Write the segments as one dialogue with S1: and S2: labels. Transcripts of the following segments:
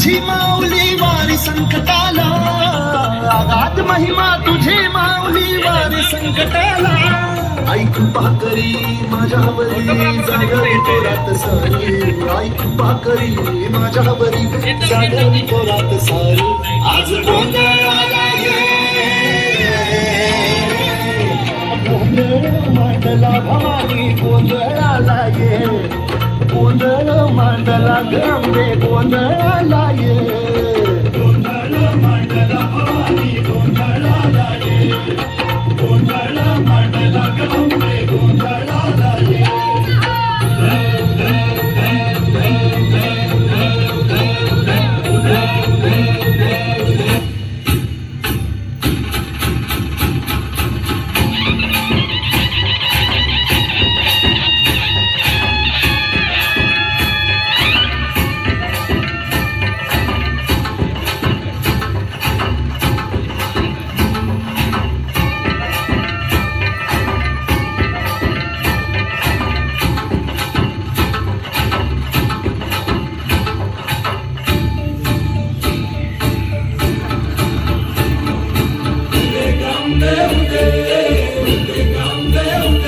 S1: तुझी माऊली वारी संकटाला. आगात महिमा तुझी माऊली वारी संकटाला. ऐकू पाकरी माझ्यावरी जागरी पोरात सारी. आई पाकरी माझ्यावरी जागरी पोरात सारी. आज गोंधळाला गोंधळ मांडला भवानी गोंधळाला ये गोंधळ मांडला गंगे गोंधळाला ये.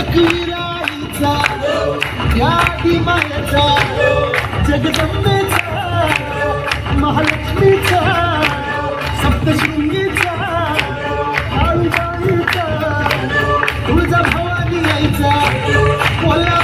S1: एकविराईचा महालक्ष्मीचा सप्तशृंगीचा तुळजा भवानी यायचा